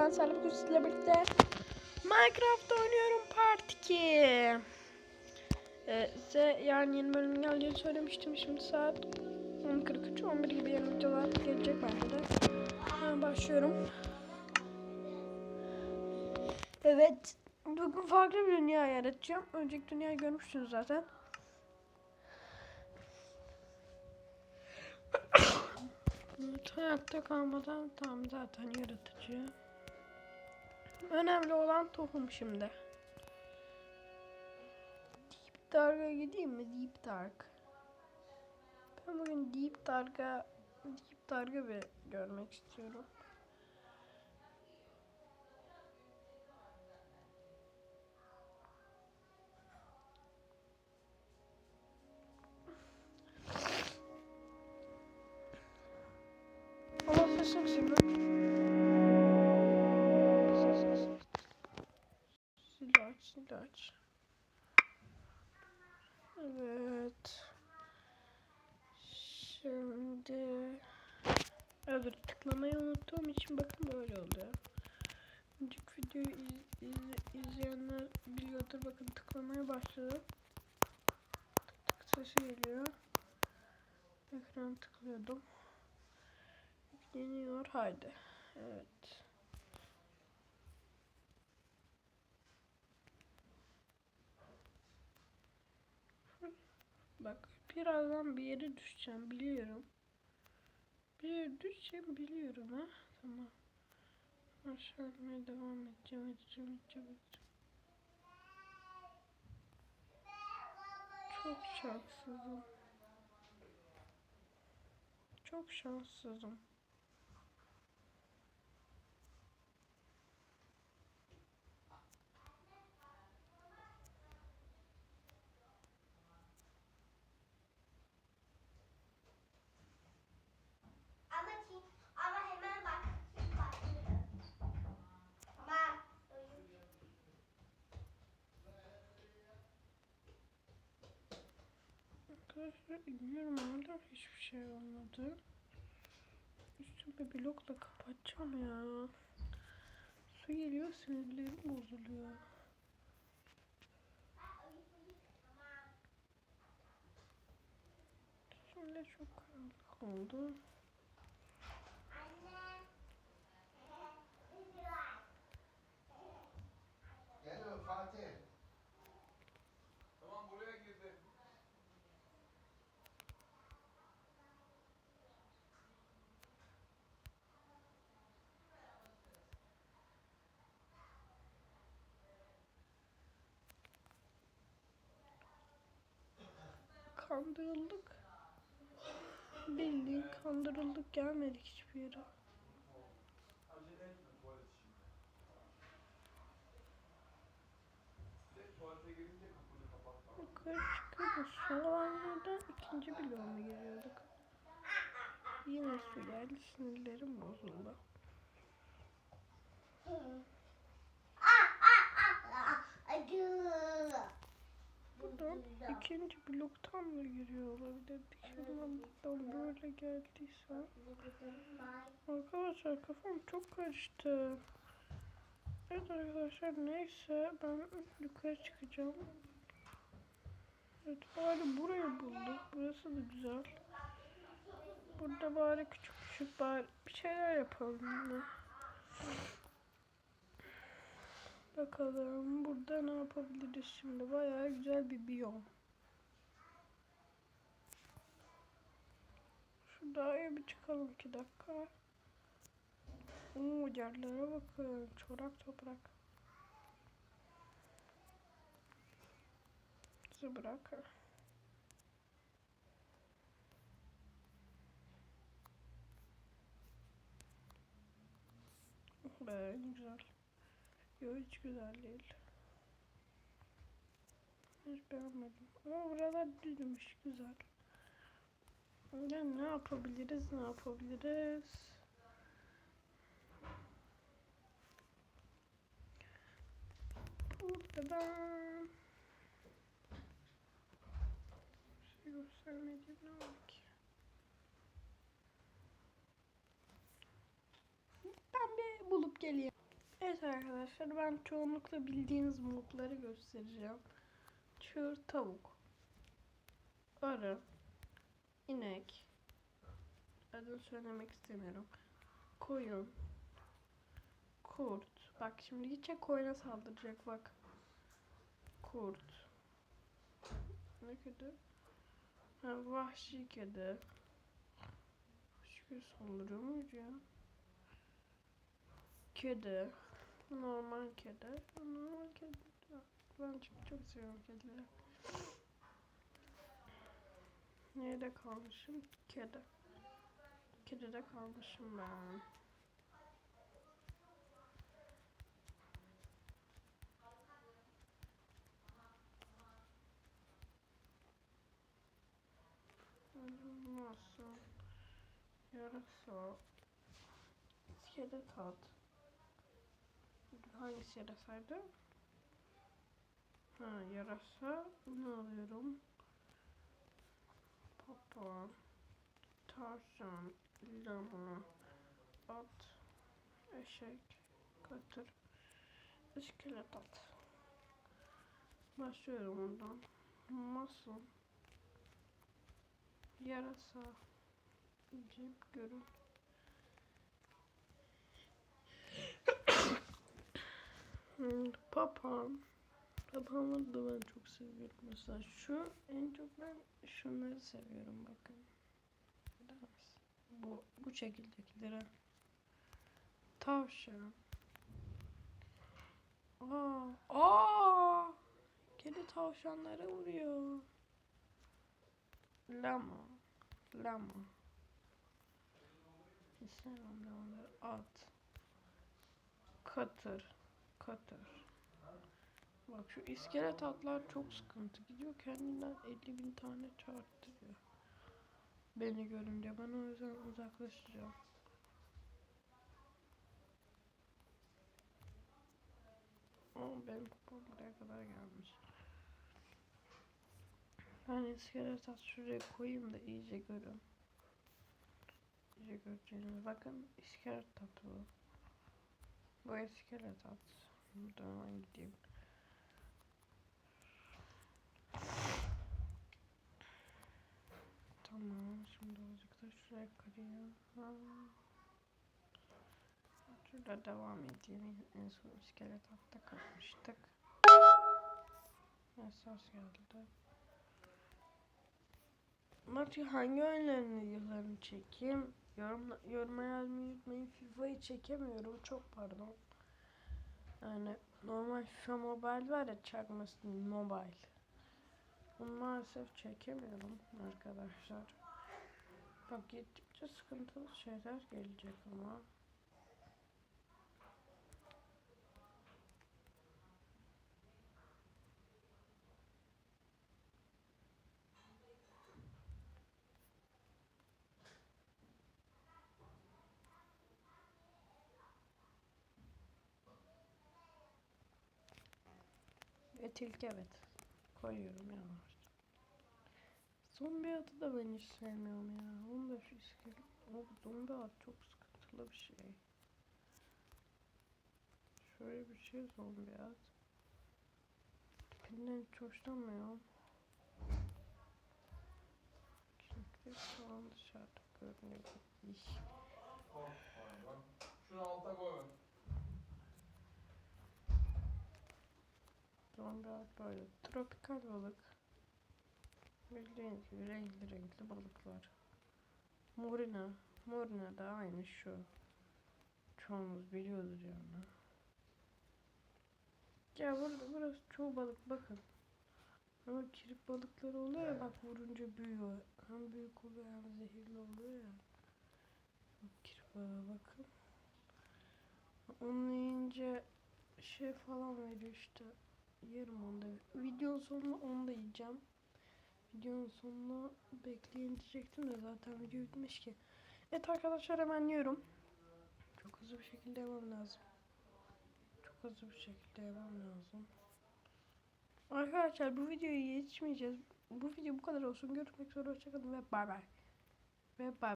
ben Salih bugün sizlerle birlikte Minecraft oynuyorum Part 2 ee, Size yarın yeni bölüm geleceğini söylemiştim. Şimdi saat 10.43 11 gibi yeni videolar gelecek bence de. Hemen başlıyorum. Evet Bugün farklı bir dünya yaratacağım. Önceki dünyayı görmüşsünüz zaten. Evet, hayatta kalmadan tam zaten yaratıcı. Önemli olan tohum şimdi. Deep Dark'a gideyim mi? Deep Dark. Ben bugün Deep Dark'a Deep Dark'ı bir görmek istiyorum. Ama sesim şimdi. Aç. Evet. Şimdi Evet tıklamayı unuttuğum için bakın böyle oluyor. Önceki videoyu iz, iz- izleyenler biliyordur. Bakın tıklamaya başladım. Tık tık sesi geliyor. Ekran tıklıyordum. Yükleniyor. Haydi. Evet. Bak birazdan bir yere düşeceğim biliyorum. Bir yere düşeceğim biliyorum ha. Tamam. Aşağı devam edeceğim, edeceğim, edeceğim, edeceğim. Çok şanssızım. Çok şanssızım. Arkadaşlar iniyorum hala hiçbir şey olmadı. Üstümü blokla kapatacağım ya. Su geliyor sinirlerim bozuluyor. Şimdi çok karanlık oldu. Kandırıldık. Bildiğin kandırıldık gelmedik hiçbir yere. Yukarı çıkıyoruz. Su olan yerden ikinci bloğuna giriyorduk. Yine su geldi sinirlerim bozuldu. Buradan ikinci bloktan mı giriyor olabilir? Dışarıdan buradan böyle geldiyse. Arkadaşlar kafam çok karıştı. Evet arkadaşlar neyse ben yukarı çıkacağım. Evet bari burayı bulduk. Burası da güzel. Burada bari küçük küçük bari bir şeyler yapalım yine. Bakalım burada ne yapabiliriz şimdi? Bayağı güzel bir biyom. Şu dağa bir çıkalım iki dakika. Oo yerlere bakın. Çorak toprak. Bizi bırak. Be güzel. Yok hiç güzel değil. Hiç beğenmedim. Ama buralar düzmüş güzel. Ya ne yapabiliriz ne yapabiliriz? Burada ben bir şey göstermediğim ne var ki? Ben bir bulup geleyim. Evet arkadaşlar ben çoğunlukla bildiğiniz modları göstereceğim. Çığır tavuk. Arı. inek. Adını söylemek istemiyorum. Koyun. Kurt. Bak şimdi gidecek koyuna saldıracak bak. Kurt. Ne kedi? Ha, vahşi kedi. Kedi saldırıyor muydu ya? Kedi. Normal kedi. Normal kedi. Ben çok, çok seviyorum kedileri. Nerede kalmışım? Kedi. Kedide kalmışım ben. Nasıl? Yarasa. İskele tat. Hangisi yarasaydı? Ha yarasa. Ne alıyorum? Papağan. Tavşan. Lama. At. Eşek. Katır. İskelet at. Başlıyorum ondan. Masum. Yarasa. Cip görün. Papağan. Papağanları da ben çok seviyorum. Mesela şu en çok ben şunları seviyorum bakın. Musun? Bu, bu şekildekileri. Tavşan. Aa, aa! Kedi tavşanlara vuruyor. Lama. Lama. İstemem lamaları. At. Katır. Katır. Bak şu iskelet atlar çok sıkıntı. Gidiyor kendinden 50 bin tane çarptırıyor. Beni görünce ben o yüzden uzaklaşacağım. Ama benim kupam buraya kadar gelmiş. Ben iskelet at şuraya koyayım da iyice görün. İyice göreceğiniz. Bakın iskelet atı bu. İskelet at. Buradan gideyim. Tamam. Şimdi azıcık da şuraya kırayım. Şurada devam edeyim. En son iskelet hatta kalmıştık. Esas geldi. Maçı hangi oyunların videolarını çekeyim? Yorum, yoruma yazmayı unutmayın. FIFA'yı çekemiyorum. Çok pardon. Yani normal FIFA Mobile var ya çakması Mobile. Maalesef çekemiyorum arkadaşlar. Bak gittikçe sıkıntılı şeyler gelecek ama. Ve tilki evet. Koyuyorum yavaş. Zombi atı da ben hiç sevmiyorum ya. Onu da şu iskelet. O zombi at çok sıkıntılı bir şey. Şöyle bir şey zombi at. Tipinden hiç hoşlanmıyorum. Çünkü şu an dışarıda görünüyor. İş. Şunu alta koy. Zombi at böyle. Tropikal balık. Gibi renkli renkli balıklar. Morina. Morina da aynı şu. Çoğumuz biliyordur yani. Ya burada burası çoğu balık bakın. Ama kirip balıkları oluyor ya bak vurunca büyüyor. Hem büyük oluyor hem zehirli oluyor ya. Bak kirip balığı bakın. Onu yiyince şey falan veriyor işte. Yerim onu da. Videonun sonunda onu da yiyeceğim. Videonun sonuna bekleyin diyecektim de zaten video bitmiş ki. Evet arkadaşlar hemen yiyorum. Çok hızlı bir şekilde yemem lazım. Çok hızlı bir şekilde yemem lazım. Arkadaşlar bu videoyu yetişmeyeceğiz. Bu video bu kadar olsun. Görüşmek üzere. Hoşçakalın ve bay bay. Ve bay